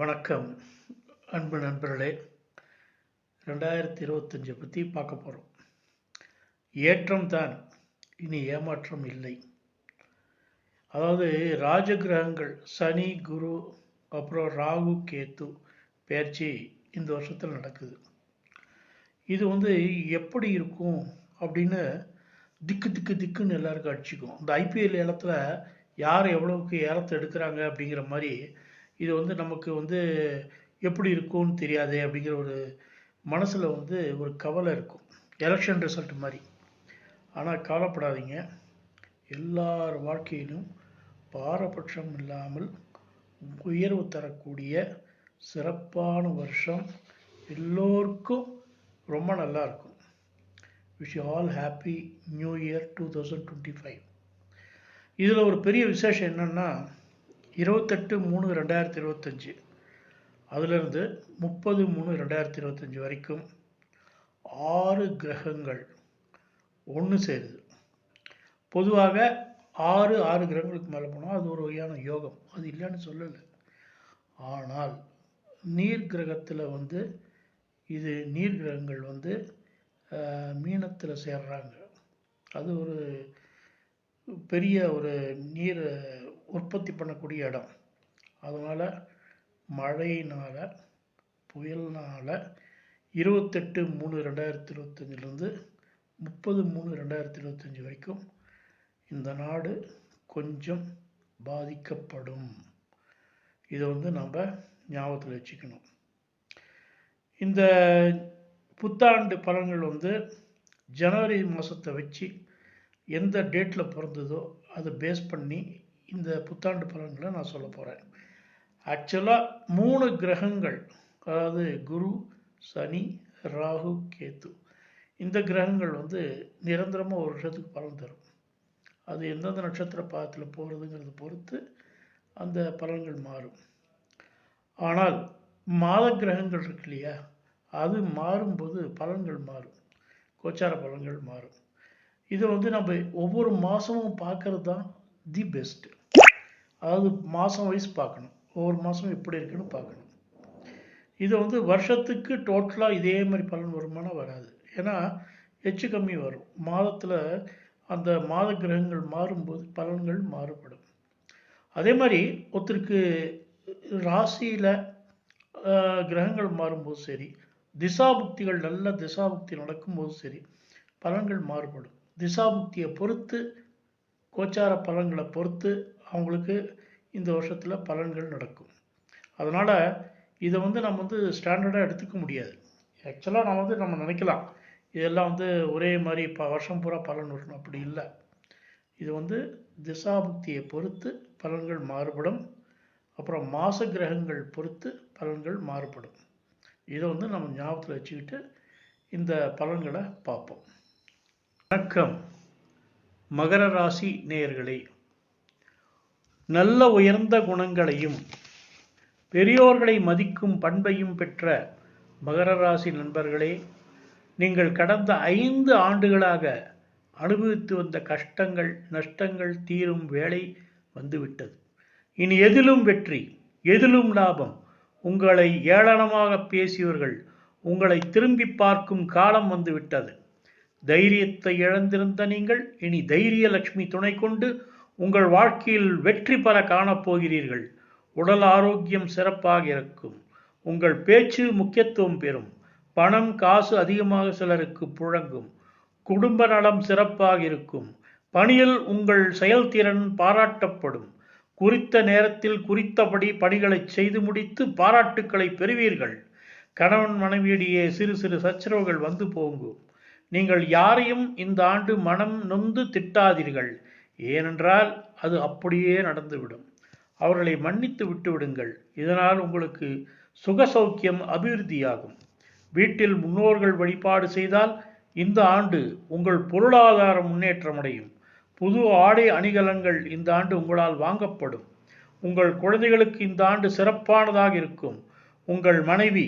வணக்கம் அன்பு நண்பர்களே. ரெண்டாயிரத்தி இருபத்தஞ்சை பற்றி பார்க்க போகிறோம் ஏற்றம் தான் இனி ஏமாற்றம் இல்லை. அதாவது ராஜகிரகங்கள் சனி குரு அப்புறம் ராகு கேத்து பயிற்சி இந்த வருஷத்தில் நடக்குது. இது வந்து எப்படி இருக்கும் அப்படின்னு திக்கு திக்கு திக்குன்னு எல்லாருக்கும் அடிச்சுக்கும். இந்த ஐபிஎல் ஏலத்தில் யார் எவ்வளவுக்கு ஏலத்தை எடுக்கிறாங்க அப்படிங்கிற மாதிரி இது வந்து நமக்கு வந்து எப்படி இருக்கும்னு தெரியாதே அப்படிங்கிற ஒரு மனசில் வந்து ஒரு கவலை இருக்கும். எலெக்ஷன் ரிசல்ட் மாதிரி. ஆனால் கவலைப்படாதீங்க. எல்லார் வாழ்க்கையிலும் பாரபட்சம் இல்லாமல் உயர்வு தரக்கூடிய சிறப்பான வருஷம் எல்லோருக்கும் ரொம்ப நல்லா இருக்கும். Wish all happy new year two thousand twenty five இதில் ஒரு பெரிய விசேஷம் என்னென்னா இருபத்தெட்டு மூணு ரெண்டாயிரத்தி இருபத்தஞ்சி. அதிலிருந்து முப்பது மூணு ரெண்டாயிரத்தி இருபத்தஞ்சி வரைக்கும் ஆறு கிரகங்கள் ஒன்று சேருது. பொதுவாக ஆறு ஆறு கிரகங்களுக்கு மேலே போனால் அது ஒரு வகையான யோகம். அது இல்லைன்னு சொல்லலை. ஆனால் நீர் கிரகத்தில் வந்து இது நீர் கிரகங்கள் வந்து மீனத்தில் சேர்றாங்க. அது ஒரு பெரிய ஒரு நீர் உற்பத்தி பண்ணக்கூடிய இடம். அதனால் மழையினால் புயல்னால் இருபத்தெட்டு மூணு ரெண்டாயிரத்தி இருபத்தஞ்சிலேருந்து முப்பது மூணு ரெண்டாயிரத்தி இருபத்தஞ்சி வரைக்கும் இந்த நாடு கொஞ்சம் பாதிக்கப்படும். இதை வந்து நம்ம ஞாபகத்தில் வச்சுக்கணும். இந்த புத்தாண்டு பலன்கள் வந்து ஜனவரி மாதத்தை வச்சு எந்த டேட்டில் பிறந்ததோ அதை பேஸ் பண்ணி இந்த புத்தாண்டு பலன்களை நான் சொல்ல போகிறேன் ஆக்சுவலாக மூணு கிரகங்கள் அதாவது குரு சனி ராகு கேத்து இந்த கிரகங்கள் வந்து நிரந்தரமாக ஒரு வருஷத்துக்கு பலன் தரும். அது எந்தெந்த நட்சத்திர பாதத்தில் போகிறதுங்கிறத பொறுத்து அந்த பலன்கள் மாறும். ஆனால் மாத கிரகங்கள் இருக்கு இல்லையா? அது மாறும்போது பலன்கள் மாறும். கோச்சார பலன்கள் மாறும். இதை வந்து நம்ம ஒவ்வொரு மாதமும் பார்க்கறது தான் தி பெஸ்ட்டு அதாவது மாதம் வைஸ் பார்க்கணும். ஒவ்வொரு மாதமும் எப்படி இருக்குன்னு பார்க்கணும். இதை வந்து வருஷத்துக்கு டோட்டலாக இதே மாதிரி பலன் வருமானம் வராது. ஏன்னா எச்சு கம்மி வரும். மாதத்தில் அந்த மாத கிரகங்கள் மாறும்போது பலன்கள் மாறுபடும். அதே மாதிரி ஒருத்தருக்கு ராசியில் கிரகங்கள் மாறும்போது சரி திசாபுக்திகள் நல்ல திசாபுக்தி நடக்கும்போது சரி பலன்கள் மாறுபடும். திசாபுக்தியை பொறுத்து கோச்சார பலன்களை பொறுத்து அவங்களுக்கு இந்த வருஷத்தில் பலன்கள் நடக்கும். அதனால் இதை வந்து நம்ம வந்து ஸ்டாண்டர்டாக எடுத்துக்க முடியாது. ஆக்சுவலாக நம்ம வந்து நம்ம நினைக்கலாம் இதெல்லாம் வந்து ஒரே மாதிரி இப்போ வருஷம் பூரா பலன் வரணும். அப்படி இல்லை. இது வந்து திசாபுக்தியை பொறுத்து பலன்கள் மாறுபடும். அப்புறம் மாச கிரகங்கள் பொறுத்து பலன்கள் மாறுபடும். இதை வந்து நம்ம ஞாபகத்தில் வச்சுக்கிட்டு இந்த பலன்களை பார்ப்போம். வணக்கம். மகர ராசி நேயர்களே நல்ல உயர்ந்த குணங்களையும் பெரியோர்களை மதிக்கும் பண்பையும் பெற்ற மகர ராசி நண்பர்களே நீங்கள் கடந்த ஐந்து ஆண்டுகளாக அனுபவித்து வந்த கஷ்டங்கள் நஷ்டங்கள் தீரும் வேலை வந்துவிட்டது. இனி எதிலும் வெற்றி எதிலும் லாபம் உங்களை ஏளனமாக பேசியவர்கள் உங்களை திரும்பி பார்க்கும் காலம் வந்துவிட்டது. தைரியத்தை இழந்திருந்த நீங்கள் இனி தைரிய லட்சுமி துணை கொண்டு உங்கள் வாழ்க்கையில் வெற்றி பெற காணப்போகிறீர்கள். உடல் ஆரோக்கியம் சிறப்பாக இருக்கும். உங்கள் பேச்சு முக்கியத்துவம் பெறும். பணம் காசு அதிகமாக சிலருக்கு புழங்கும். குடும்ப நலம் சிறப்பாக இருக்கும். பணியில் உங்கள் செயல்திறன் பாராட்டப்படும். குறித்த நேரத்தில் குறித்தபடி பணிகளை செய்து முடித்து பாராட்டுக்களை பெறுவீர்கள். கணவன் மனைவியிடையே சிறு சிறு சச்சரவுகள் வந்து போங்கும். நீங்கள் யாரையும் இந்த ஆண்டு மனம் நொந்து திட்டாதீர்கள். ஏனென்றால் அது அப்படியே நடந்துவிடும். அவர்களை மன்னித்து விட்டுவிடுங்கள். இதனால் உங்களுக்கு சுக சௌக்கியம் அபிவிருத்தியாகும். வீட்டில் முன்னோர்கள் வழிபாடு செய்தால் இந்த ஆண்டு உங்கள் பொருளாதார முன்னேற்றம் அடையும். புது ஆடை அணிகலன்கள் இந்த ஆண்டு உங்களால் வாங்கப்படும். உங்கள் குழந்தைகளுக்கு இந்த ஆண்டு சிறப்பானதாக இருக்கும். உங்கள் மனைவி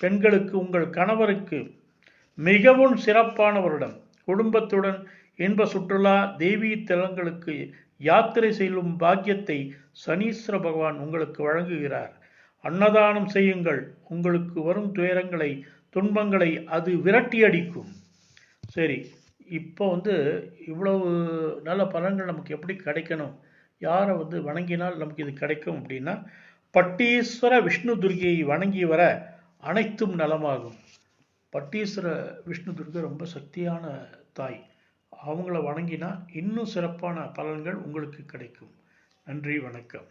பெண்களுக்கு உங்கள் கணவருக்கு மிகவும் சிறப்பான வருடம் குடும்பத்துடன் இன்ப சுற்றுலா தெய்வீக தலங்களுக்கு யாத்திரை செல்லும் பாக்கியத்தை சனீஸ்வர பகவான் உங்களுக்கு வழங்குகிறார். அன்னதானம் செய்யுங்கள். உங்களுக்கு வரும் துயரங்களை துன்பங்களை அது விரட்டி அடிக்கும். சரி இப்போ வந்து இவ்வளவு நல்ல பலன்கள் நமக்கு எப்படி கிடைக்கணும்? யாரை வந்து வணங்கினால் நமக்கு இது கிடைக்கும் அப்படின்னா பட்டீஸ்வர விஷ்ணு துர்கையை வணங்கி வர அனைத்தும் நலமாகும். பட்டீஸ்வர விஷ்ணு துர்கை ரொம்ப சக்தியான தாய். அவங்கள வணங்கினா இன்னும் சிறப்பான பலன்கள் உங்களுக்கு கிடைக்கும். நன்றி வணக்கம்.